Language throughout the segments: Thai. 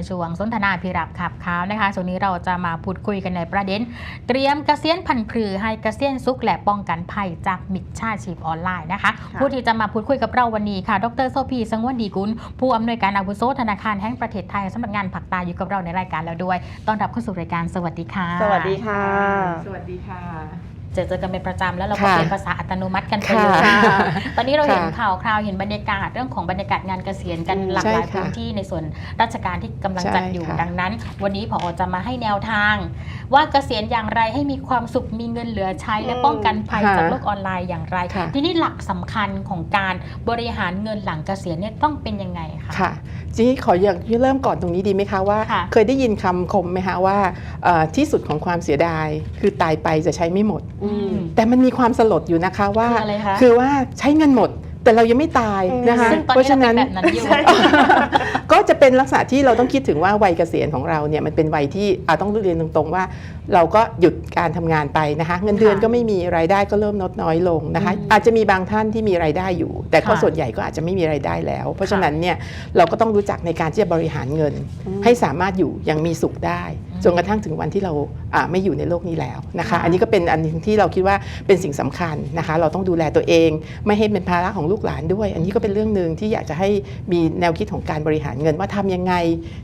ในช่วงสนทนาพิรับขับข่าวนะคะช่วงนี้เราจะมาพูดคุยกันในประเด็น เตรียมเกษียณพันธุ์พือให้เกษียณสุขและป้องกันภัยจากมิจฉาชีพออนไลน์นะคะค่ะผู้ที่จะมาพูดคุยกับเราวันนี้ค่ะ ดรโซพีสังวนดีกุล ผู้อำนวยการอาวุโสธนาคารแห่งประเทศไทยสำนักงานผักตาอยู่กับเราในรายการแล้วด้วยต้อนรับเข้าสู่รายการสวัสดีค่ะ สวัสดีค่ะ สวัสดีค่ะ เจอเจอกันเป็นประจำแล้วเราก็ค่ะเปลี่ยนภาษาอัตโนมัติกันไปค่ะเลยค่ะตอนนี้เราเห็นค่ะข่าวคราวเห็นบรรยากาศเรื่องของบรรยากาศงานเกษียณกันอืมหลากหลายใช่ค่ะพื้นที่ในส่วนราชการที่กำลังใช่จัดอยู่ค่ะ ดังนั้น วันนี้ผอจะมาให้แนวทาง ว่าเกษียณอย่างไรให้มีความสุขมีเงินเหลือใช้ และป้องกันภัยค่ะจากโลกออนไลน์อย่างไร ค่ะ ทีนี้หลักสำคัญของการบริหารเงินหลังเกษียณเนี่ยต้องเป็นยังไงคะ ค่ะทีนี้ขออยากเริ่มก่อนตรงนี้ดีไหมคะว่า ค่ะ เคยได้ยินคำคมไหมคะว่าเอ่อที่สุดของความเสียดายคือตายไปจะใช้ไม่หมดอืมแต่มันมีความสลดอยู่นะคะว่าคืออะไรคะคือว่าใช้เงินหมด แต่เรายังไม่ตายนะคะซึ่งตอนเพราะนี้ฉะเรานั้เป็นนแบบนั้นอยู่ก็จะเป็นลักษณะที่เราต้องคิดถึงว่าวัยเกษียณของเราเนี่ยมันเป็นวัยที่อะต้องเรียนตรงๆว่า เราก็หยุดการทำงานไปนะคะ เงินเดือนค่ะก็ไม่มีรายได้ก็เริ่มลดน้อยลงนะคะอืมอาจจะมีบางท่านที่มีรายได้อยู่ แต่ก็ค่ะส่วนใหญ่ก็อาจจะไม่มีรายได้แล้ว เพราะฉะนั้นเนี่ยเราก็ต้องรู้จักในการที่จะบริหารเงินอืมให้สามารถอยู่อยังมีสุขได้อืม จนกระทั่งถึงวันที่เราอ่าไม่อยู่ในโลกนี้แล้วนะคะค่ะอันนี้ก็เป็นอันหนึงที่เราคิดว่าเป็นสิ่งสำคัญนะคะ เราต้องดูแลตัวเอง ไม่ให้เป็นภาระของลูกหลานด้วย อันนี้ก็เป็นเรื่องหนึ่งที่อยากจะให้มีแนวคิดของการบริหารเงินว่าทำยังไง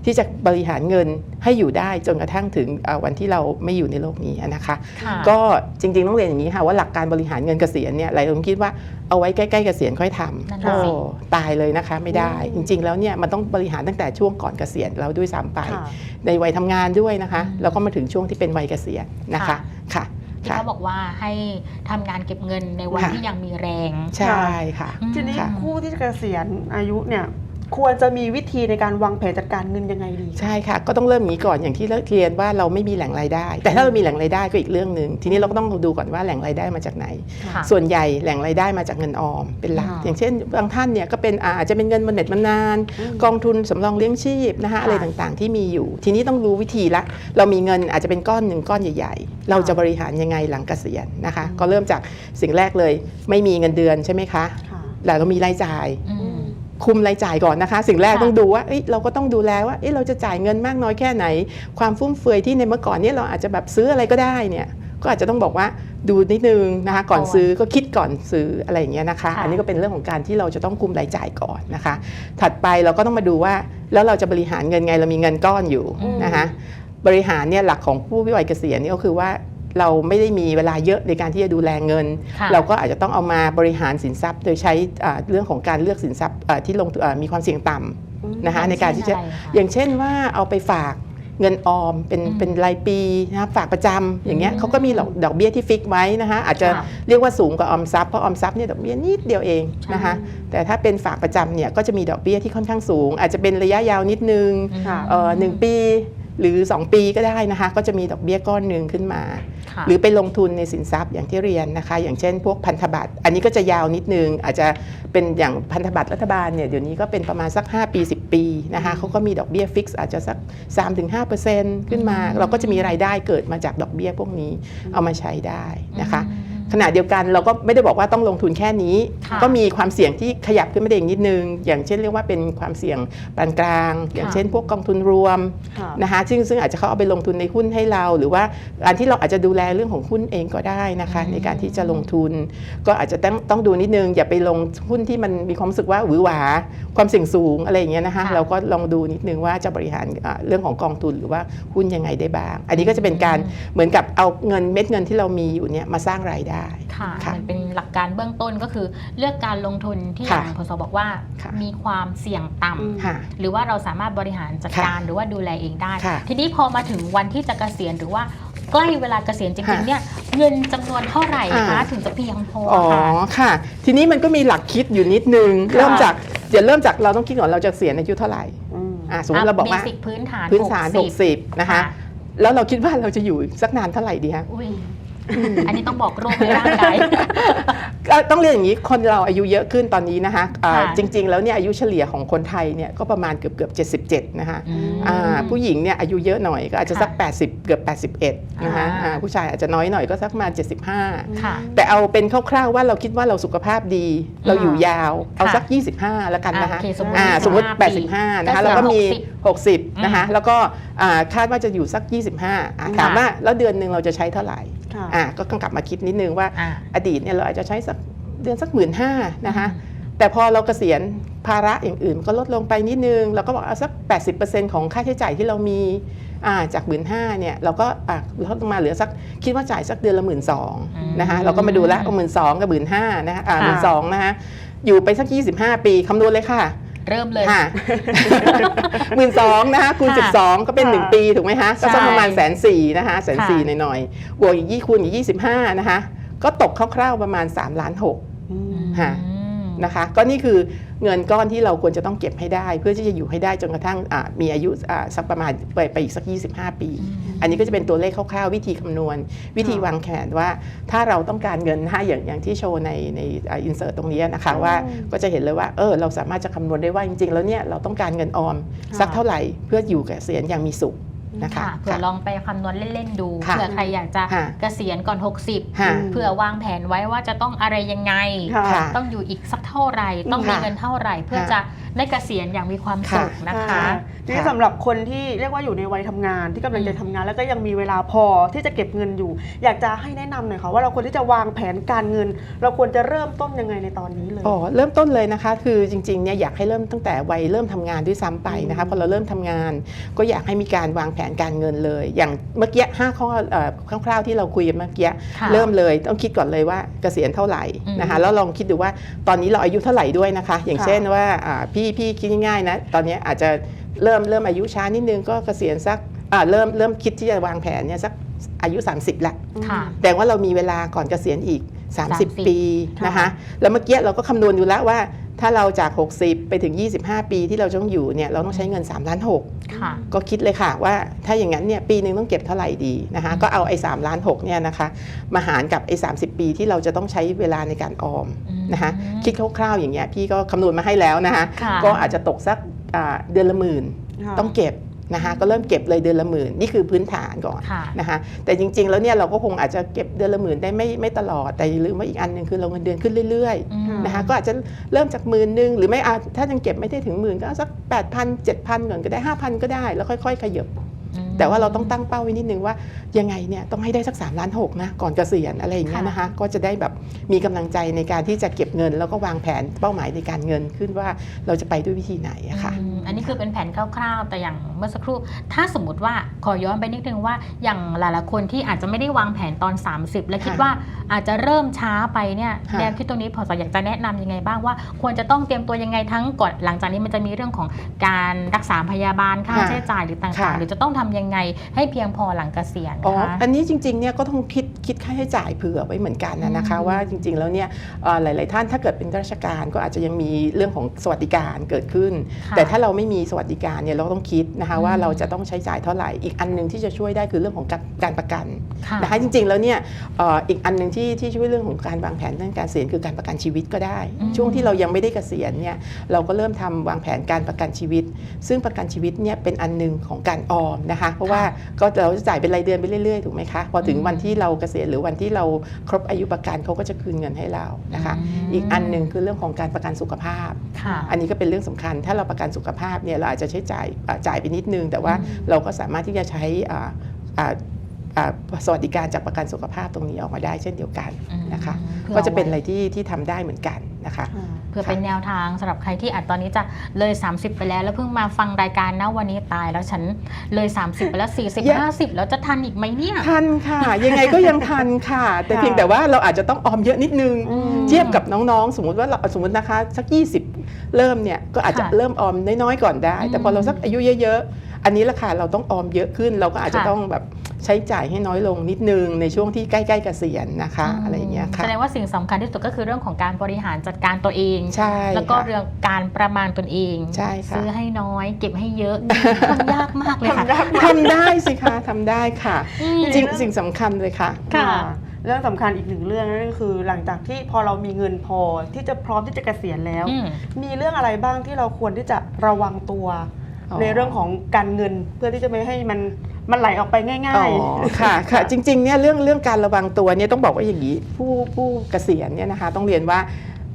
ที่จะบริหารเงินให้อยู่ได้จนกระทั่งถึงอ่าวันที่เราไม่อยู่ในโลกนี้นะคะค่ะก็จริงๆต้องเรียนอย่างนี้ค่ะว่าหลักการบริหารเงินเกษียณเนี่ยหลายคนคิดว่าเอาไว้ใกล้ๆเกษียณค่อยทนั่นำน่ะโอ้สิตายเลยนะคะไม่ได้ จริง ๆ แล้วเนี่ยมันต้องบริหารตั้งแต่ช่วงก่อนเกษียณเราด้วยซ้ำไปค่ะในวัยทำงานด้วยนะคะอืมแล้วก็มาถึงช่วงที่เป็นวัยเกษียณนะคะค่ะที่ค่ะเขาบอกว่าให้ทำงานเก็บเงินในวันค่ะที่ยังมีแรง ใช่ค่ะอืมทีนี้ค่ะผู้ที่จะเกษียณอายุเนี่ย ควรจะมีวิธีในการวางแผนจัดการเงินยังไงดี ใช่ค่ะ ก็ต้องเริ่มอย่างนี้ก่อนอย่างที่เรียนว่าเราไม่มีแหล่งรายได้ แต่ถ้าเรามีแหล่งรายได้ก็อีกเรื่องหนึ่งทีนี้เราก็ต้องดูก่อนว่าแหล่งรายได้มาจากไหนค่ะส่วนใหญ่แหล่งรายได้มาจากเงินออมเป็นหลักค่ะอย่างเช่นบางท่านเนี่ยก็เป็นอาอาจจะเป็นเงินบำเหน็จบำนาญอืมกองทุนสำรองเลี้ยงชีพนะคะค่ะอะไรต่างๆ ที่มีอยู่ ทีนี้ต้องรู้วิธีละ เรามีเงินอาจจะเป็นก้อนหนึ่งก้อนใหญ่ ๆ เราจะบริหารยังไงหลังเกษียณนะคะ ก็เริ่มจากสิ่งแรกเลย ไม่มีเงินเดือนใช่ไหมคะค่ะแล้วเรามีรายจ่ายอืม คุมรายจ่ายก่อนนะคะ สิ่งแรกค่ะต้องดูว่าเอ้ยเราก็ต้องดูแลว่าเอ้ยเราจะจ่ายเงินมากน้อยแค่ไหน ความฟุ่มเฟือยที่ในเมื่อก่อนเนี่ยเราอาจจะแบบซื้ออะไรก็ได้เนี่ยก็อาจจะต้องบอกว่าดูนิดนึงนะคะ ก่อนก่อนซื้อก็คิดก่อนซื้ออะไรอย่างเงี้ยนะคะค่ะอันนี้ก็เป็นเรื่องของการที่เราจะต้องคุมรายจ่ายก่อนนะคะ ถัดไปเราก็ต้องมาดูว่า แล้วเราจะบริหารเงินไงเรามีเงินก้อนอยู่อืมนะคะบริหารเนี่ยหลักของผู้วิวัยเกษียณนี่ก็คือว่า เราไม่ได้มีเวลาเยอะในการที่จะดูแลเงินค่ะเราก็อาจจะต้องเอามาบริหารสินทรัพย์ โดยใช้อ่าเรื่องของการเลือกสินทรัพย์อ่าที่ลงทุนอ่ามีความเสี่ยงต่ำนะคะในการที่จะอย่อย่างเช่นว่าเอาไปฝากเงินออมเป็นอืมเป็นรายปีนะครับฝากประจำอย่างเงี้ยอืมเขาก็มีดอกดอกเบี้ยที่ฟิกไว้นะคะอาจจะค่ะเรียกว่าสูงกว่าออมทรัพย์เพราะออมทรัพย์เนี่ยดอกเบี้ยนิดเดียวเองนะคะแต่ถ้าเป็นฝากประจำเนี่ยก็จะมีดอกเบี้ยที่ค่อนข้างสูง อาจจะเป็นระยะยาวนิดนึงค่ะเอ่อหนึ่งปี หรือ 2 ปีก็ได้นะคะ ก็จะมีดอกเบี้ยก้อนหนึ่งขึ้นมาค่ะหรือไปลงทุนในสินทรัพย์อย่างที่เรียนนะคะ อย่างเช่น พวกพันธบัตรอันนี้ก็จะยาวนิดนึง อาจจะเป็นอย่างพันธบัตรรัฐบาลเนี่ยเดี๋ยวนี้ก็เป็นประมาณสัก 5 ปี 10 ปีนะคะเขาก็มีดอกเบี้ยฟิกซ์อาจจะสัก 3-5%ขึ้นมาอืมเราก็จะมีรายได้เกิดมาจากดอกเบี้ยพวกนี้เอามาใช้ได้นะคะอืม ขณะเดียวกันเราก็ไม่ได้บอกว่าต้องลงทุนแค่นี้ค่ะก็มีความเสี่ยงที่ขยับขึ้นมาได้อีกนิดนึง อย่างเช่นเรียกว่าเป็นความเสี่ยงปานกลาง อย่างค่ะเช่น พวกกองทุนรวมค่ะนะคะซึ่งซึ่งอาจจะเขาเอาไปลงทุนในหุ้นให้เรา หรือว่าการที่เราอาจจะดูแลเรื่องของหุ้นเองก็ได้นะคะอืมในการที่จะลงทุน ก็อาจจะต้องต้องดูนิดนึง อย่าไปลงหุ้นที่มันมีความรู้สึกว่าหวือหวา ความเสี่ยงสูงอะไรอย่างเงี้ยนะคะค่ะเราก็ลองดูนิดนึงว่าจะบริหารอ่าเรื่องของกองทุนหรือว่าหุ้นยังไงได้บ้าง อันนี้ก็จะเป็นการเหมือนกับเอาเงินเม็ดเงินที่เรามีอยู่เนี่ยมาสร้างรายได้ค่ะค่ะมันเป็นหลักการเบื้องต้นก็คือเลือกการลงทุนที่อค่ะย่างพศบอกว่าค่ะมีความเสี่ยงต่ำอืมค่ะหรือว่าเราสามารถบริหารจัดค่ะการหรือว่าดูแลเองได้ค่ะทีนี้พอมาถึงวันที่จะเกษียณหรือว่าใกล้เวลาเกษียณจริงค่ะๆเนี่ยเงินจำนวนเท่าไหร่คะอ่าถึงจะเพียงพออ๋อค่ะค่ะ ทีนี้มันก็มีหลักคิดอยู่นิดนึงค่ะเริ่มจากเดี๋ยวเริ่มจากเราต้องคิดก่อนเราจะเกษียณอายุเท่าไหร่อืมอะสมมติเราบอกว่าเบสิกพื้นฐานพื้นฐาน60 60นะคะแล้วเราคิดว่าเราจะอยู่สักนานเท่าไหร่ดีคะ อุ้ยอันนี้ต้องบอกโรคในร่างกาย ก็ต้องเรียนอย่างนี้คนเราอายุเยอะขึ้นตอนนี้นะคะอ่าค่ะ จริง ๆ แล้วเนี่ยอายุเฉลี่ยของคนไทยเนี่ยก็ประมาณเกือบเกือบ77นะคะอืม อ่าผู้หญิงเนี่ยอายุเยอะหน่อยก็อาจจะสักค่ะ80 เกือบ 81นะคะอ่า อ่าผู้ชายอาจจะน้อยหน่อยก็สักประมาณ 75 ค่ะ แต่เอาเป็นคร่าวๆว่าเราคิดว่าเราสุขภาพดี เราอยู่ยาวเอาค่ะสัก 25 แล้วกันนะคะอ่าโอเคสมมุติอ่าสมมติ25 85 นะคะก็แล้วก็มี60 60 นะคะแล้วก็อ่าคาดว่าจะอยู่สัก 25อะถามว่าแล้วเดือนหนึ่งเราจะใช้เท่าไหร่ค่ะ อ่าก็ต้องกลับมาคิดนิดนึงว่าอ่าอดีตเนี่ยเราอาจจะใช้สักเดือนสักหมื่นห้านะคะแต่พอเราเกษียณภาระอย่างอื่นก็ลดลงไปนิดนึง เราก็บอกเอาสัก 80%ของค่าใช้จ่ายที่เรามีอ่าจากหมื่นห้าเนี่ยเราก็อะลดลงมาเหลือสักคิดว่าจ่ายสักเดือนละหมื่นสองอืมนะคะเราก็มาดูแล้วหมื่นสองกับหมื่นห้านะคะหค่ะมื่นสองนะคะอยู่ไปสัก 25 ปีคำนวณเลยค่ะ เริ่มเลย ค่ะหมื่นสองนะคะคูณค่ะสิบสองก็เป็นค่ะ1ปีถูกไหมคะก็สักประมาณใช่แสนสี่นะคะแสนสี่ค่ะหน่อยๆบวกอีกยี่คูณอีกยี่สิบห้านะคะ ก็ตกคร่าวๆประมาณ3ล้านหก อืม ค่ะอืมนะคะ ก็นี่คือ เงินก้อนที่เราควรจะต้องเก็บให้ได้ เพื่อที่จะอยู่ให้ได้จนกระทั่งอ่ามีอายุอ่าสักประมาณไปไปอีกสัก 25 ปีอืมอันนี้ก็จะเป็นตัวเลขคร่าวๆ วิธีคำนวณ วิธีค่ะวางแผนว่าถ้าเราต้องการเงินถ้าอย่างอย่างที่โชว์ในในอินเสิร์ตตรงนี้นะคะอืมว่าก็จะเห็นเลยว่าเออเราสามารถจะคำนวณได้ว่าจริงๆ แล้วเนี่ยเราต้องการเงินออมค่ะสักเท่าไหร่เพื่ออยู่เกษียณอย่างมีสุข นะคะค่ะเผื่อลองไปคำนวณเล่น ๆ ดูค่ะเผื่อใครอยากจะค่ะเกษียณก่อน 60ค่ะเผื่อวางแผนไว้ว่าจะต้องอะไรยังไงค่ะค่ะต้องอยู่อีกสักเท่าไหร่ ต้องมีค่ะเงินเท่าไหร่เพื่อค่ะจะ ได้เกษียณอย่างมีความสุขนะคะค่ะทีนี้ค่ะสำหรับคนที่เรียกว่าอยู่ในวัยทำงานที่กำลังจะทำงาน แล้วก็ยังมีเวลาพอที่จะเก็บเงินอยู่ อยากจะให้แนะนำหน่อยค่ะว่าเราควรที่จะวางแผนการเงิน เราควรจะเริ่มต้นยังไงในตอนนี้เลยอ๋อเริ่มต้นเลยนะคะ คือจริงๆเนี่ยอยากให้เริ่มตั้งแต่วัยเริ่มทำงานด้วยซ้ำไปนะคะอืมพอเราเริ่มทำงาน ก็อยากให้มีการวางแผนการเงินเลย อย่างเมื่อกี้ห้าข้อเอ่อคร่าวๆที่เราคุยกันเมื่อกี้ค่ะเริ่มเลยต้องคิดก่อนเลยว่าเกษียณเท่าไหร่นะคะอืมแล้วลองคิดดูว่าตอนนี้เราอายุเท่าไหร่ด้วยนะคะ อย่างค่ะเช่นว่าอ่าพี่พี่คิดง่ายๆนะตอนนี้อาจจะเริ่มเริ่มอายุช้านิดนึงก็เกษียณสักอ่าเริ่มเริ่มคิดที่จะวางแผนเนี่ยสักอายุ 30ละค่ะแต่ว่าเรามีเวลาก่อนเกษียณอีก 30 30ปีนะคะแล้วเมื่อกี้เราก็คำนวณดูแล้วว่า ถ้าเราจาก 60 ไปถึง 25 ปีที่เราต้องอยู่เนี่ยเราต้องใช้เงิน3ล้าน6ค่ะก็คิดเลยค่ะว่าถ้าอย่างนั้นเนี่ยปีหนึ่งต้องเก็บเท่าไหร่ดีนะคะอืมก็เอาไอ้3ล้าน6เนี่ยนะคะมาหารกับไอ้30ปีที่เราจะต้องใช้เวลาในการออมนะคะอืมคิดคร่าวๆอย่างเงี้ยพี่ก็คำนวณมาให้แล้วนะคะค่ะก็อาจจะตกสักอ่าเดือนละหมื่นค่ะต้องเก็บ นะคะก็เริ่มเก็บเลยเดือนละหมื่นนี่คือพื้นฐานก่อนค่ะนะคะแต่จริง ๆ แล้วเนี่ยเราก็คงอาจจะเก็บเดือนละหมื่นได้ไม่ไม่ตลอดแต่อย่าลืมว่าอีกอันหนึ่งคือเราเงินเดือนขึ้นเรื่อยอืมๆนะคะก็อาจจะเริ่มจากหมื่นหนึ่งหรือไม่อาจถ้ายังเก็บไม่ได้ถึงหมื่นก็เอาสัก8 0 0 0 7,000ก่อนก็ได้ 5,000 ก็ได้ แล้วค่อย ๆ ขยับอืม แต่ว่าเราต้องตั้งเป้าไว้นิดนึงว่ายังไงเนี่ยต้องให้ได้สัก3ล้านหกนะก่อนเกษียณอะไรอย่างเงี้ยค่ะนะคะก็จะได้แบบมีกำลังใจในการที่จะเก็บเงิน แล้วก็วางแผนเป้าหมายในการเงินขึ้นว่าเราจะไปด้วยวิธีไหนอะค่ะอืมอันนี้คือเป็นแผนคร่าวๆ แต่อย่างเมื่อสักครู่ ถ้าสมมติว่าขอย้อนไปนิดนึงว่าอย่างหลายๆคนที่อาจจะไม่ได้วางแผนตอน 30 และคิดค่ะว่าอาจจะเริ่มช้าไปเนี่ยค่ะแนวคิดตรงนี้พอสอยากจะแนะนำยังไงบ้างว่า ควรจะต้องเตรียมตัวยังไงทั้งก่อนหลังจากนี้มันจะมีเรื่องของการรักษาพยาบาลค่าค่ะใช้จ่ายหรือต่างค่ะๆหรือจะต้องทำยังไง ให้เพียงพอหลังเกษียณอ๋อคะอันนี้จริงๆเนี่ยก็ต้องคิดคิดค่าใช้จ่ายเผื่อไว้เหมือนกันนะนะคะอืมว่าจริงๆแล้วเนี่ยเอ่อหลาย ๆ ท่านถ้าเกิดเป็นข้าราชการก็อาจจะยังมีเรื่องของสวัสดิการเกิดขึ้น ค่ะแต่ถ้าเราไม่มีสวัสดิการเนี่ยเราก็ต้องคิดนะคะอืมว่าเราจะต้องใช้จ่ายเท่าไหร่อีกอันหนึงที่จะช่วยได้คือเรื่องของการการประกัน ค่ะ นะคะจริงๆแล้วเนี่ยเอ่ออีกอันหนึ่งที่ที่ช่วยเรื่องของการวางแผนเรื่องการเกษียณคือการประกันชีวิตก็ได้ อืมช่วงที่เรายังไม่ได้เกษียณเนี่ยเราก็เริ่มทำวางแผนการประกันชีวิต ซึ่งประกันชีวิตเนี่ยเป็นอันหนึ่งของการออมนะคะเพราะว่าก็เราจะจ่ายเป็นรายเดือนไปเรื่อยๆถูกไหมคะพอถึงอืมวันที่เราเกษียณหรือวันที่เราครบอายุประกันเขาก็จะคืนเงินให้เรานะคะมอีกอันหนึ่งคือเรื่องของการประกันสุขภาพค่ะอันนี้ก็เป็นเรื่องสำคัญ ถ้าเราประกันสุขภาพเนี่ยเราอาจจะใช้จ่ายอ่าจ่ายไปนิดนึง แต่ว่าอืมเราก็สามารถที่จะใช้อ่าอ่าอ่าสวัสดิการจากประกันสุขภาพตรงนี้ออกมาได้เช่นเดียวกันนะคะพื่ก็จะเป็นาอะไว้ไรที่ที่ทำได้เหมือนกันนะคะค่ะเพื่อเป็นแนวทางสำหรับใครที่อาจตอนนี้จะเลย 30 ไปแล้ว แล้วเพิ่งมาฟังรายการนะวันนี้ตายแล้วฉันเลย 30 ไปแล้ว 40อย่า50 แล้วจะทันอีกไหมเนี่ยทันค่ะ ยังไงก็ยังทันค่ะ แต่ค่ะเพียงแต่ว่าเราอาจจะต้องออมเยอะนิดนึงอืมเทียบกับน้องๆ สมมติว่าเราสมมตินะคะ สัก 20 เริ่มเนี่ยก็อาจจะค่ะเริ่มออมน้อยๆก่อนได้ แต่พอเราสักอายุเยอะๆ อันนี้ราคาเราต้องออมเยอะขึ้น เราก็อาจจะค่ะต้องแบบใช้จ่ายให้น้อยลงนิดนึงในช่วงที่ใกล้ๆเกษียณนะคะอะไรอย่างเงี้ยค่ะแสดงว่าสิ่งสำคัญที่สุดก็คือเรื่องของการบริหารจัดการตัวเองใช่แล้วก็ค่ะเรื่องการประมาณตนเองใช่ค่ะซื้อให้น้อย เก็บให้เยอะมันยากมากเลยค่ะทำยากทำได้สิคะทำได้ค่ะอืมจริงสิ่งสำคัญเลยค่ะค่ะค่ะเรื่องสำคัญอีกหนึ่งเรื่องนั่นก็คือ หลังจากที่พอเรามีเงินพอที่จะพร้อมที่จะเกษียณแล้วอืมมีเรื่องอะไรบ้างที่เราควรที่จะระวังตัวอ๋อ ในเรื่องของการเงินเพื่อที่จะไม่ให้มันมันไหลออกไปง่อ๋ายอค่ะค่ะ จริงๆ เนี่ยเรื่องเรื่องการระวังตัวเนี่ยต้องบอกว่าอย่างนี้ผู้ผู้เกษียณเนี่ยนะคะ ต้องเรียนว่า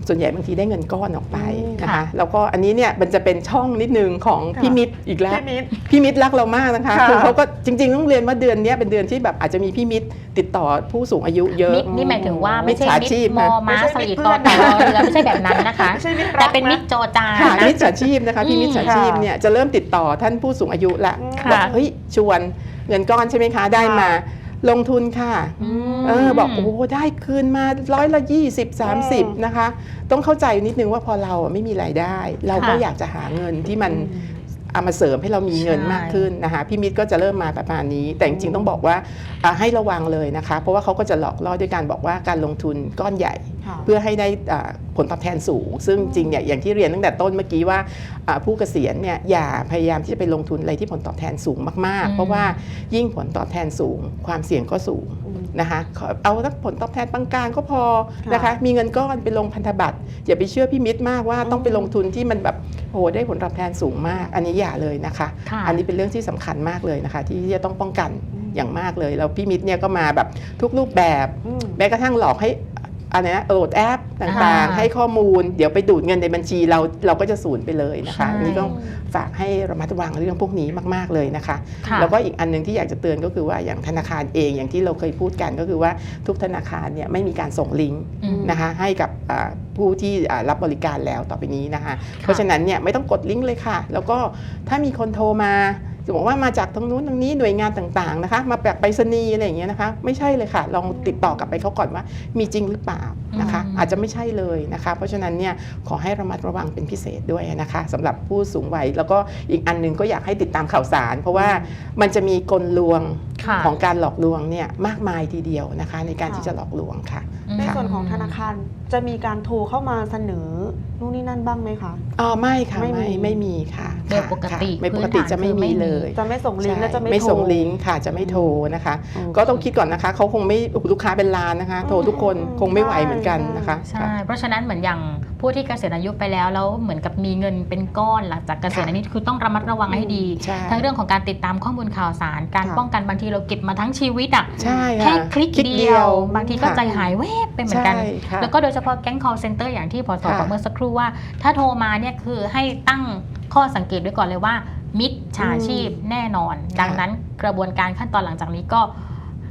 ส่วนใหญ่บางทีได้เงินก้อนออกไปอืมนะค่ะคะแล้วก็อันนี้เนี่ยมันจะเป็นช่องนิดนึงของค่ะพี่มิตรอีกๆแล้วพี่มิตรพี่มิตรรักเรามากนะคะค่ะคือเขาก็จริงๆต้องเรียนว่าเดือนเนี้ยเป็นเดือนที่แบบอาจจะมีพี่มิตรติดต่อผู้สูงอายุเยอะมิดนี่หมายถึงว่าไม่ใช่มิจฉามิดชีพมนะอม้าไม่สใช่ลีมิตรตอเพื่อนต่อเรือไม่ใช่แบบนั้นนะคะไม่ใช่มิตรรักแต่เป็นนะมิดโจจาค่ะนะมิจฉาชีพนะคะพี่อืมมิจฉาชีพเนี่ยจะเริ่มติดต่อท่านผู้สูงอายุละค่ะบอกเฮ้ยชวนเงินก้อนใช่ไหมคะได้มา ลงทุนค่ะอืมเออบอกโอ้โหได้คืนมาร้อยละ20 30นะคะ ต้องเข้าใจนิดนึงว่าพอเราอะไม่มีรายได้ เราก็ค่ะอยากจะหาเงินที่มัน เอามาเสริมให้เรามีเงินใช่มากขึ้นนะคะพี่มิตรก็จะเริ่มมาประมาณนี้ แต่จริงๆต้องบอกว่าอะให้ระวังเลยนะคะ เพราะว่าเขาก็จะหลอกล่อด้วยการบอกว่าการลงทุนก้อนใหญ่ค่ะเพื่อให้ได้อ่าผลตอบแทนสูง ซึ่งจริงเนี่ยอย่างที่เรียนตั้งแต่ต้นเมื่อกี้ว่าอ่าผู้เกษียณเนี่ยอย่าพยายามที่จะไปลงทุนอะไรที่ผลตอบแทนสูงมากอืมๆเพราะว่ายิ่งผลตอบแทนสูง ความเสี่ยงก็สูงอืมนะคะขอเอาสักผลตอบแทนปานกลางก็พอค่ะนะคะมีเงินก้อนไปลงพันธบัตรอย่าไปเชื่อพี่มิตรมากว่าอืมต้องไปลงทุนที่มันแบบ โอ้โหได้ผลตอบแทนสูงมาก อันนี้อย่าเลยนะคะค่ะอันนี้เป็นเรื่องที่สำคัญมากเลยนะคะ ที่จะต้องป้องกันอืมอย่างมากเลย แล้วพี่มิตรเนี่ยก็มาแบบทุกรูปแบบอืมแม้กระทั่งหลอกให้ อะไรนะโหลดแอปต่างอ่าๆให้ข้อมูล เดี๋ยวไปดูดเงินในบัญชีเราเราก็จะสูญไปเลยนะคะใช่อันนี้ต้องฝากให้ระมัดระวังเรื่องพวกนี้มาก ๆเลยนะคะค่ะแล้วก็อีกอันหนึงที่อยากจะเตือนก็คือว่าอย่างธนาคารเองอย่างที่เราเคยพูดกันก็คือว่าทุกธนาคารเนี่ยไม่มีการส่งลิงก์อืมนะคะให้กับอ่าผู้ที่อ่ารับบริการแล้วต่อไปนี้นะคะ เพราะฉะนั้นเนี่ยไม่ต้องกดลิงก์เลยค่ะ แล้วก็ถ้ามีคนโทรมา จะบอกว่ามาจากตรงนู้นตรงนี้หน่วยงานต่างๆนะคะ มาแบบไปรษณีย์อะไรอย่างเงี้ยนะคะ ไม่ใช่เลยค่ะ ลองติดต่อกลับไปเขาก่อนว่า มีจริงหรือเปล่านะคะอืมอาจจะไม่ใช่เลยนะคะ เพราะฉะนั้นเนี่ยขอให้ระมัดระวังเป็นพิเศษด้วยนะคะสำหรับผู้สูงวัยแล้วก็อีกอันหนึงก็อยากให้ติดตามข่าวสาร เพราะว่ามันจะมีกลลวงค่ะ ของการหลอกลวงเนี่ยมากมายทีเดียวนะคะ ในการค่ะที่จะหลอกลวงค่ะอืมในส่วนของธนาคารจะมีการโทรเข้ามาเสนอนู่นนี่นั่นบ้างไหมคะอ๋อไม่ค่ะไม่มีไม่ไม่มีค่ะโดยปกติค่ะไม่ปกติจะไม่พื้นฐานคือไม่มีมีเลย จะไม่ส่งลิงก์ใช่และจะไม่ไม่โทรส่งลิงก์ค่ะจะไม่โทรนะคะโอเคก็ต้องคิดก่อนนะคะเขาคงไม่โอ้โหลูกค้าเป็นล้านนะคะ โทรทุกคนอืมคงไม่ไหวใช่เหมือนกันนะคะใช่ค่ะเพราะฉะนั้นเหมือนอย่าง ผู้ที่เกษียณอายุไปแล้วแล้วเหมือนกับมีเงินเป็นก้อนหลังจากเกษียณค่ะอันนี้คือต้องระมัดระวังให้ดี ใช่ทั้งเรื่องของการติดตามข้อมูลข่าวสาร การค่ะป้องกันบางทีเราเก็บมาทั้งชีวิตอะใช่แค่ค่ะคลิกเดียวบางทีก็ค่ะ ใจหายแวบไปเหมือนกัน ใช่ค่ะ แล้วก็โดยเฉพาะแก๊ง call center อย่างที่พอสบอกค่ะ เมื่อสักครู่ว่า ถ้าโทรมาเนี่ยคือให้ตั้งข้อสังเกตไว้ก่อนเลยว่า มิจฉาชีพแน่นอน ดังนั้นกระบวนการขั้นตอนหลังจากนี้ก็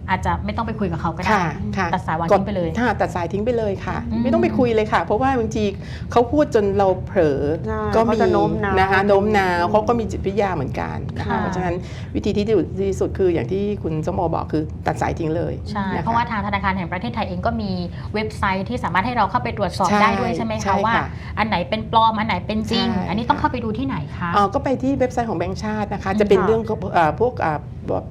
อาจจะไม่ต้องไปคุยกับเขาก็ได้ค่ะค่ะตัดสายวางกทิ้งไปเลยค่ะตัดสายทิ้งไปเลยค่ะอืมไม่ต้องไปคุยเลยค่ะ เพราะว่าบางทีเขาพูดจนเราเผลอใช่ก็เขามีจะโน้มน้าวนะคะโน้มน้าวอืมเขาก็มีจิตวิทยาเหมือนกันนะคะค่ะเพราะฉะนั้นวิธีที่ดีที่สุดคืออย่างที่คุณสมโมบอกคือตัดสายทิ้งเลยใช่นคเพราะว่าทางธนาคารแห่งประเทศไทยเองก็มีเว็บไซต์ที่สามารถให้เราเข้าไปตรวจสอบใช่ได้ด้วยใช่ไหมใช่คะค่ะว่า อันไหนเป็นปลอมอันไหนเป็นจริงใช่อันนี้ต้องค่ะเข้าไปดูที่ไหนคะอ๋อก็ไปที่เว็บไซต์ของแบงก์ชาตินะคะ จะเป็นค่ะเรื่องเอ่อพวกอ่า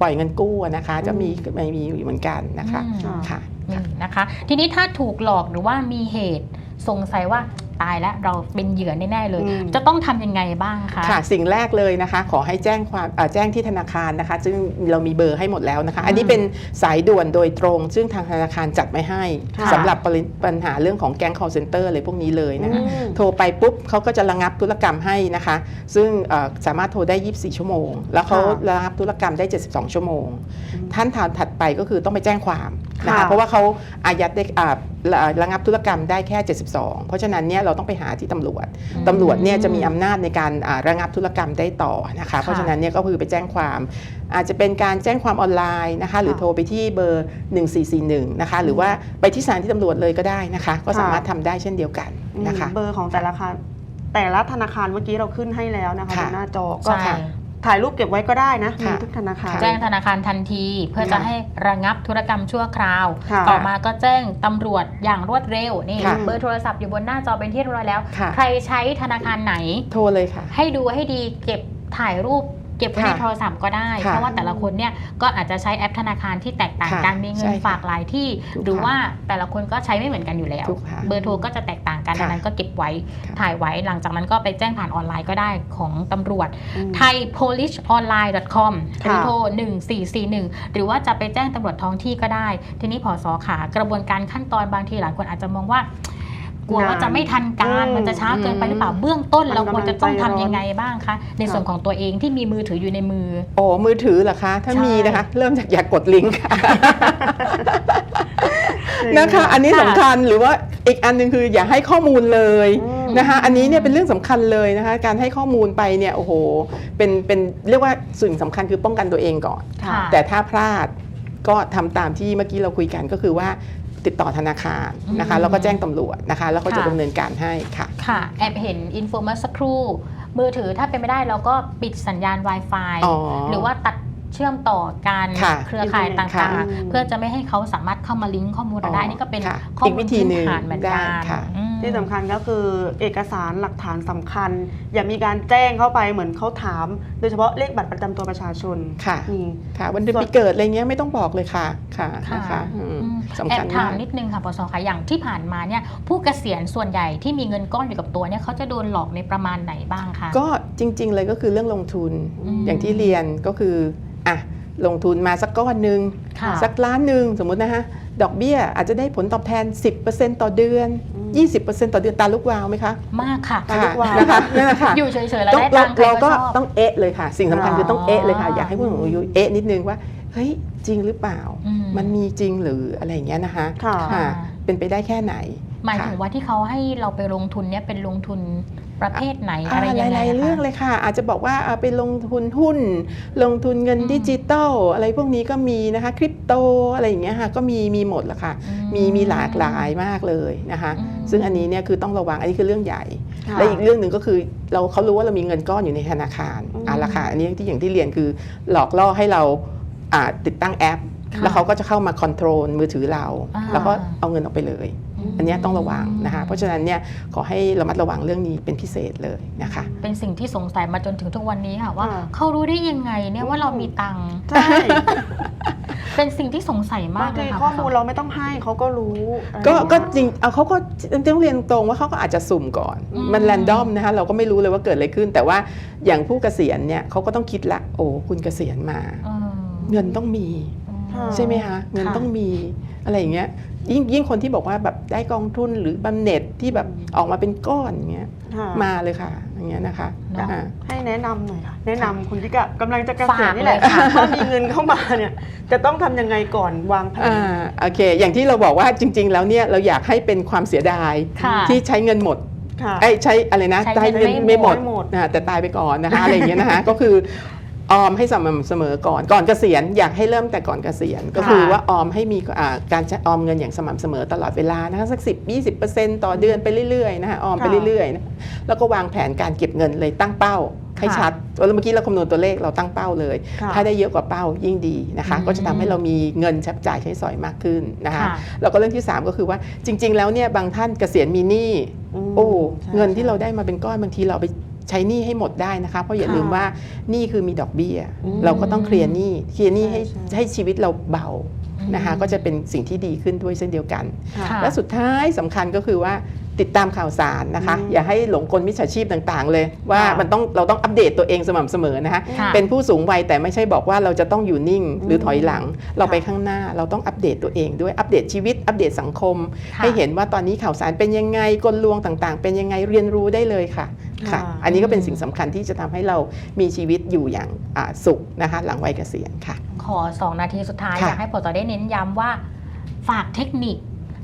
ปล่อยเงินกู้อะนะคะ จะมีอืมไม่มีอยู่เหมือนกันนะคะอืมค่ะค่ะนี่นะคะ ทีนี้ถ้าถูกหลอกหรือว่ามีเหตุสงสัยว่า ตายแล้วเราเป็นเหยื่อแน่ๆเลย อืม จะต้องทำยังไงบ้างคะ ค่ะสิ่งแรกเลยนะคะ ขอให้แจ้งความเอ่อแจ้งที่ธนาคารนะคะ ซึ่งเรามีเบอร์ให้หมดแล้วนะคะ อันนี้เป็นสายด่วนโดยตรง ซึ่งทางธนาคารจัดไว้ให้ค่ะ สำหรับปริปัญหาเรื่องของแก๊ง call center อะไรพวกนี้เลยนะคะ อืม โทรไปปุ๊บเขาก็จะระงับธุรกรรมให้นะคะ ซึ่งเอ่อสามารถโทรได้ 24 ชั่วโมง แล้วเขาค่ะระงับธุรกรรมได้ 72 ชั่วโมงอืมท่านถัดไปก็คือต้องไปแจ้งความนะคะค่ะเพราะว่าเขาอายัดได้อ่าระระงับธุรกรรมได้แค่ 72 เพราะฉะนั้นเนี่ยเราต้องไปหาที่ตำรวจอืมตำรวจเนี่ยจะมีอำนาจในการอ่าระงับธุรกรรมได้ต่อนะคะ เพราะฉะนั้นเนี่ยก็คือไปแจ้งความ อาจจะเป็นการแจ้งความออนไลน์นะคะ หรือค่ะโทรไปที่เบอร์ 1441 นะคะ หรือว่าไปที่สถานที่ตำรวจเลยก็ได้นะคะ ก็สามารถทำได้เช่นเดียวกันนะคะ เบอร์ของแต่ละคารแต่ละธนาคารเมื่อกี้เราขึ้นให้แล้วนะคะบค่ะนหน้าจอก็ใช่ ถ่ายรูปเก็บไว้ก็ได้นะมีค่ะ ทุกธนาคาร แจ้งธนาคารทันทีเพื่อจะค่ะให้ระงับธุรกรรมชั่วคราว ค่ะต่อมาก็แจ้งตำรวจอย่างรวดเร็วนี่ค่ะเบอร์โทรศัพท์อยู่บนหน้าจอเป็นที่เรียบร้อยแล้ว ค่ะ ใครใช้ธนาคารไหน โทรเลยค่ะ ให้ดูให้ดีเก็บถ่ายรูปเก็บไว้ในค่ะโทรศัพท์ก็ได้ ค่ะเพราะว่าแต่ละคนเนี่ยก็อาจจะใช้แอปธนาคารที่แตกต่างค่ะกันมีเงินใช่ค่ะฝากหลายที่ ถูกหรือค่ะว่าแต่ละคนก็ใช้ไม่เหมือนกันอยู่แล้ว ถูกค่ะ เบอร์โทรก็จะแตกต่าง กันค่ะดังนั้นก็เก็บไว้ค่ะถ่ายไว้หลังจากนั้นก็ไปแจ้งผ่านออนไลน์ก็ได้ของตำรวจอืม thaipoliceonline.com หรือค่ะโทร 1441 หรือว่าจะไปแจ้งตำรวจท้องที่ก็ได้ ทีนี้พอสอขากระบวนการขั้นตอนบางทีหลายคนอาจจะมองว่ากลัวว่าจะไม่ทันการอืมมันจะช้าเกินไปหรือเปล่าเบื้องต้นมันเราควรจะต้องกำลังใจร้อนทำยังไงบ้างคะในส่วนของตัวเองที่มีมือถืออยู่ในมือ โอ้มือถือเหรอคะ ถ้าใช่มีนะคะ เริ่มจากอย่ากกดลิงก์ค่ะ นะคะ อันนี้ค่ะสำคัญหรือว่าอีกอันหนึงคืออย่าให้ข้อมูลเลยอืมนะคะ อันนี้เนี่ยเป็นเรื่องสำคัญเลยนะคะ การให้ข้อมูลไปเนี่ยโอ้โหเป็นเป็นเรียกว่าสิ่งสำคัญคือป้องกันตัวเองก่อน ค่ะ แต่ถ้าพลาดก็ทำตามที่เมื่อกี้เราคุยกันก็คือว่าติดต่อธนาคารนะคะอืมแล้วก็แจ้งตำรวจนะคะ แล้วก็จะค่ะ ดำเนินการให้ค่ะ ค่ะ แอบเห็นอินโฟมาสักครู่ มือถือถ้าเป็นไม่ได้เราก็ปิดสัญญาณ Wi-Fi อ๋อ หรือว่าตัด เชื่อมต่อการค่ะเครือข่ายต่างค่ะๆ เพื่อจะไม่ให้เขาสามารถเข้ามาลิงก์ข้อมูลเราได้อ๋อนี่ก็เป็นค่ะข้ออีกมูวิลธีพื้นหนึ่งฐานเหมือนได้กันค่ะ อืม ที่สำคัญก็คือเอกสารหลักฐานสำคัญ อย่ามีการแจ้งเข้าไปเหมือนเขาถาม โดยเฉพาะเลขบัตรประจำตัวประชาชนค่ะมีค่ะ วันเดือนปีเกิดอะไรเงี้ยไม่ต้องบอกเลยค่ะ ค่ะค่ะ นะคะอืมอืมสำแอคับญถามามกนิดนึงค่ะปสค่ะอย่างที่ผ่านมาเนี่ยผู้เกษียณส่วนใหญ่ที่มีเงินก้อนอยู่กับตัวเนี่ยเขาจะโดนหลอกในประมาณไหนบ้างคะ ก็จริงๆเลยก็คือเรื่องลงทุนอืมอย่างที่เรียนก็คือ อะลงทุนมาสักก้อนหนึ่งค่ะสักล้านหนึ่งสมมุตินะฮะดอกเบี้ยอาจจะได้ผลตอบแทน 10%ต่อเดือนอืม20%ต่อเดือนตาลูกวาวไหมคะมากค่ะตาลูกวาวนะคะนั่นแหละค่ะอยู่เฉยๆแล้วต้องได้เราตังค์ใครเราก็ก็ชอบต้องเอะเลยค่ะ สิ่งสำคัญคือต้องเอะเลยค่ะอ๋ออยากให้ผู้สูงอายุเอะนิดนึงว่าเฮ้ยจริงหรือเปล่าอืมมันมีจริงหรืออะไรอย่างเงี้ยนะคะค่ะค่ะเป็นไปได้แค่ไหน หมายถึงค่ะว่าที่เขาให้เราไปลงทุนเนี่ยเป็นลงทุน ประเภทไหนอ่าอะไรยังหไงลายคะๆเรื่องเลยค่ะ อาจจะบอกว่าเอาไปลงทุนหุ้น ลงทุนเงินอืมดิจิตอลอะไรพวกนี้ก็มีนะคะคริปโตอะไรอย่างเงี้ยค่ะก็มีมีหมดแหละค่ะอืมีมีหลากหลายมากเลยนะคะอืมซึ่งอันนี้เนี่ยคือต้องระวังอันนี้คือเรื่องใหญ่ค่ะและอีกเรื่องหนึ่งก็คือเราเขารู้ว่าเรามีเงินก้อนอยู่ในธนาคารอืมอะราคาอันนี้ที่อย่างที่เรียนคือหลอกล่อให้เราอ่าติดตั้งแอปค่ะแล้วเขาก็จะเข้ามาคอนโทรลมือถือเราอ่าแล้วก็เอาเงินออกไปเลยม อันเนี้ยต้องระวังนะคะเพราะฉะนั้นเนี่ยขอให้ระมัดระวังเรื่องนี้เป็นพิเศษเลยนะคะ เป็นสิ่งที่สงสัยมาจนถึงทุกวันนี้ค่ะว่าอ่าเขารู้ได้ยังไงเนี่ยว่าเรามีตังค์ใช่เป็นสิ่งที่สงสัยมาบากงเลทียค่ะข้อมูลเราไม่ต้องให้เขาก็รู้อะไรก็อย่างเงี้ย ก็จริงเอาเขาก็ต้องเรียนตรงว่าเขาก็อาจจะสุ่มก่อน อืม มันแรนดอมนะคะเราก็ไม่รู้เลยว่าเกิดอะไรขึ้น แต่ว่าอย่างผู้เกษียณเนี่ยเขาก็ต้องคิดละโอ้คุณเกษียณมา เออเงินต้องมีค่ะใช่ไหมคะเงินค่ะต้องมี อะไรอย่างเงี้ยยิ่งยิ่งคนที่บอกว่าแบบได้กองทุนหรือบำเหน็จที่แบบออกมาเป็นก้อนอย่างเงี้ยค่ะมาเลยค่ะอย่างเงี้ยนะคะเนาะอ่าให้แนะนำหน่อยค่ะ แนะนำคุณที่กะกำลังจะเกษียณฝากนี่แหละเลยค่ะถ้ามีเงินเข้ามาเนี่ยจะต้องทำยังไงก่อนวางแผนอ่าโอเค อย่างที่เราบอกว่าจริง ๆ แล้วเนี่ยเราอยากให้เป็นความเสียดายค่ะที่ใช้เงินหมดค่ะไอ้ยใช้อะไรนะใช้เงินไม่ไม่หมดไม่หมดนะแต่ตายไปก่อนนะคะอะไรอย่างเงี้ยนะคะก็คือ ออมให้สม่ำเสมอก่อนก่อนเกษียณอยากให้เริ่มแต่ก่อนเกษียณก็คือว่าออมให้มีอ่าการใช้ออมเงินอย่างสม่ำเสมอตลอดเวลานะคะสัก 10 20 ต่อเดือนไปเรื่อยๆนะคะออมไปเรื่อยๆนะแล้วก็วางแผนการเก็บเงินเลยตั้งเป้าให้ค่ะชัดแล้วเมื่อกี้เราคำนวณตัวเลขเราตั้งเป้าเลยค่ะถ้าได้เยอะกว่าเป้ายิ่งดีนะคะอืมก็จะทำให้เรามีเงินใช้จ่ายใช้สอยมากขึ้นนะคะค่ะแล้วก็เรื่องที่ 3 ก็คือว่าจริง ๆ แล้วเนี่ยบางท่านเกษียณมีหนี้มโอ้ใช่เงินที่ใช่เราได้มาเป็นก้อนบางทีเราเอาไป ใช้หนี้ให้หมดได้นะคะเพราะอย่าค่ะลืมว่าหนี้คือมีดอกเบี้ยอืมเราก็ต้องเคลียร์หนี้เคลียร์หนี้ให้ใช่ใช่ให้ชีวิตเราเบาอืม นะคะก็จะเป็นสิ่งที่ดีขึ้นด้วยเช่นเดียวกันค่ะค่ะและสุดท้ายสำคัญก็คือว่าติดตามข่าวสารนะคะอืมอย่าให้หลงกลมิจฉาชีพต่างๆ เลย ว่าค่ะมันต้องเราต้องอัปเดตตัวเองสม่ำเสมอนะคะค่ะเป็นผู้สูงวัยแต่ไม่ใช่บอกว่าเราจะต้องอยู่นิ่งหรือถอยหลัง เราไปค่ะข้างหน้าเราต้องอัปเดตตัวเองด้วยอัปเดตชีวิต อัปเดตสังคมค่ะให้เห็นว่าตอนนี้ข่าวสารเป็นยังไงกลลวงต่างๆ เป็นยังไงเรียนรู้ได้เลยค่ะค่ะค่ะอันนี้ก็เป็นสิ่งสำคัญที่จะทำให้เรามีชีวิตอยู่อย่างอ่าสุขนะคะหลังวัยเกษียณค่ะ ขอ 2 นาทีสุดท้าย ค่ะอยากให้ปตได้เน้นย้ำว่าฝากเทคนิค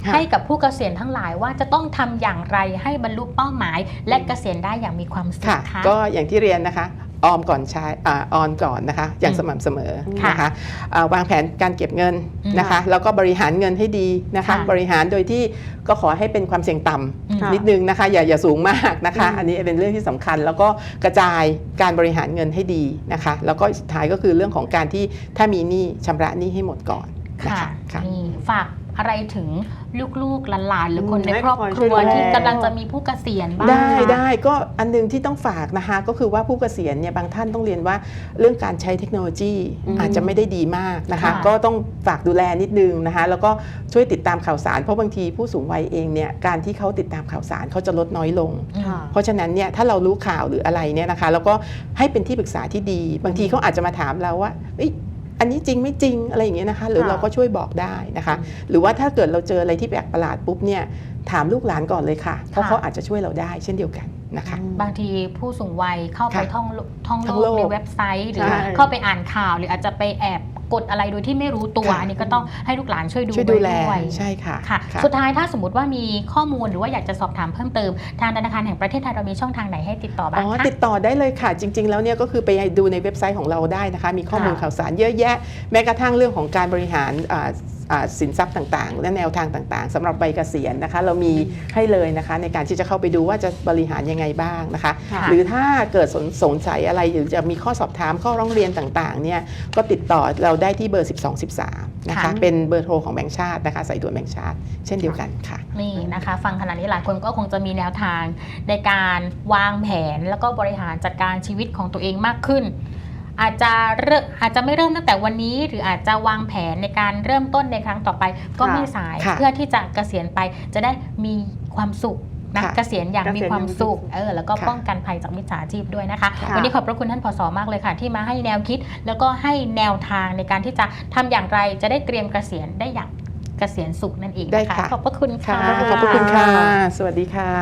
ค่ะ ให้กับผู้เกษียณทั้งหลายว่าจะต้องทำอย่างไรให้บรรลุเป้าหมาย และเกษียณได้อย่างมีความสุขค่ะ ค่ะก็อย่างที่เรียนนะคะ ออมก่อนใช้อ่าออนก่อนนะคะ อย่างอืมสม่ำเสมอค่ะนะคะอ่าวางแผนการเก็บเงินอืมนะคะ แล้วก็บริหารเงินให้ดีนะคะค่ะบริหารโดยที่ก็ขอให้เป็นความเสี่ยงต่อืมค่ะำนิดนึงนะคะ อย่าอย่าสูงมากนะคะอืมอันนี้เป็นเรื่องที่สำคัญ แล้วก็กระจายการบริหารเงินให้ดีนะคะ แล้วก็สุดท้ายก็คือเรื่องของการที่ถ้ามีหนี้ชำระหนี้ให้หมดก่อนนะค่ะคะค่ะนี่ฝาก อะไรถึงลูกๆหลานๆหรือคนอืมในให้ครอบคอยคช่วยรัวดูแลที่กำลังจะมีผู้เกษียณบ้างได้คะได้ก็อันหนึงที่ต้องฝากนะคะก็คือว่าผู้เกษียณเนี่ยบางท่านต้องเรียนว่าเรื่องการใช้เทคโนโลยีอืมอาจจะไม่ได้ดีมากนะคะค่ะก็ต้องฝากดูแลนิดนึงนะคะ แล้วก็ช่วยติดตามข่าวสาร เพราะบางทีผู้สูงวัยเองเนี่ยการที่เขาติดตามข่าวสารเขาจะลดน้อยลงอืมค่ะเพราะฉะนั้นเนี่ยถ้าเรารู้ข่าวหรืออะไรเนี่ยนะคะ แล้วก็ให้เป็นที่ปรึกษาที่ดี บางทีเขาอาจจะมาถามเราว่าเอ้ยอันนี้จริงไม่จริงอะไรอย่างเงี้ยนะคะ หรือค่ะเราก็ช่วยบอกได้นะคะ หรือว่าถ้าเกิดเราเจออะไรที่แปลกประหลาดปุ๊บเนี่ยถามลูกหลานก่อนเลยค่ะ เพราะค่ะเขาอาจจะช่วยเราได้เช่นเดียวกันนะคะ บางทีผู้สูงวัยเข้าไปค่ะท่องโลท่องท่องโลโลกกในเว็บไซต์ หรือใช่เข้าไปอ่านข่าวหรืออาจจะไปแอบ กดอะไรโดยที่ไม่รู้ตัวค่ะอันนี้ก็ต้องให้ลูกหลานช่วยดูช่วยดูแลได้วยใช่ค่ะค่ะ ค่ะ สุดท้ายถ้าสมมติว่ามีข้อมูลหรือว่าอยากจะสอบถามเพิ่มเติม ทางธนาคารแห่งประเทศไทยเรามีช่องทางไหนให้ติดต่อบ้าอ๋งอคะ ติดต่อได้เลยค่ะ จริง ๆ แล้วเนี่ยก็คือไปดูในเว็บไซต์ของเราได้นะคะ มีข้อมูลค่ะ ข่าวสารเยอะแยะ แม้กระทั่งเรื่องของการบริหารอ่าอ่าสินทรัพย์ต่างๆ และแนวทางต่างๆสำหรับใบเกษียณนะคะ เรามีให้เลยนะคะ ในการที่จะเข้าไปดูว่าจะบริหารยังไงบ้างนะคะ ค่ะ หรือถ้าเกิดสนสงสัยอะไรหรือจะมีข้อสอบถามข้อร้องเรียนต่างๆเนี่ยก็ติดต่อเราได้ที่เบอร์ 1213 นะคะ ค่ะ เป็นเบอร์โทรของแบงก์ชาตินะคะสายด่วนแบงก์ชาติ เช่นเดียวกันค่ะ นี่นะคะ ฟังขนาดนี้หลายคนก็คงจะมีแนวทางในการวางแผนแล้วก็บริหารจัดการชีวิตของตัวเองมากขึ้น อาจจะเริ่มอาจจะไม่เริ่มตั้งแต่วันนี้ หรืออาจจะวางแผนในการเริ่มต้นในครั้งต่อไป ก็ค่ะไม่สายค่ะ เพื่อที่จะเกษียณไปจะได้มีความสุข นะค่ะเกษียณอย่างมีความสุขเกษียณอย่างมีความสุขเออแล้วก็ค่ะป้องกันภัยจากมิจฉาชีพด้วยนะคะค่ะวันนี้ขอบพระคุณท่านผสมากเลยค่ะ ที่มาให้แนวคิด แล้วก็ให้แนวทางในการที่จะทำอย่างไรจะได้เตรียมเกษียณได้อย่างเกษียณสุขนั่นเองได้นะคะค่ะขอบพระคุณค่ะค่ะขอบพระคุณค่ะ สวัสดีค่ะ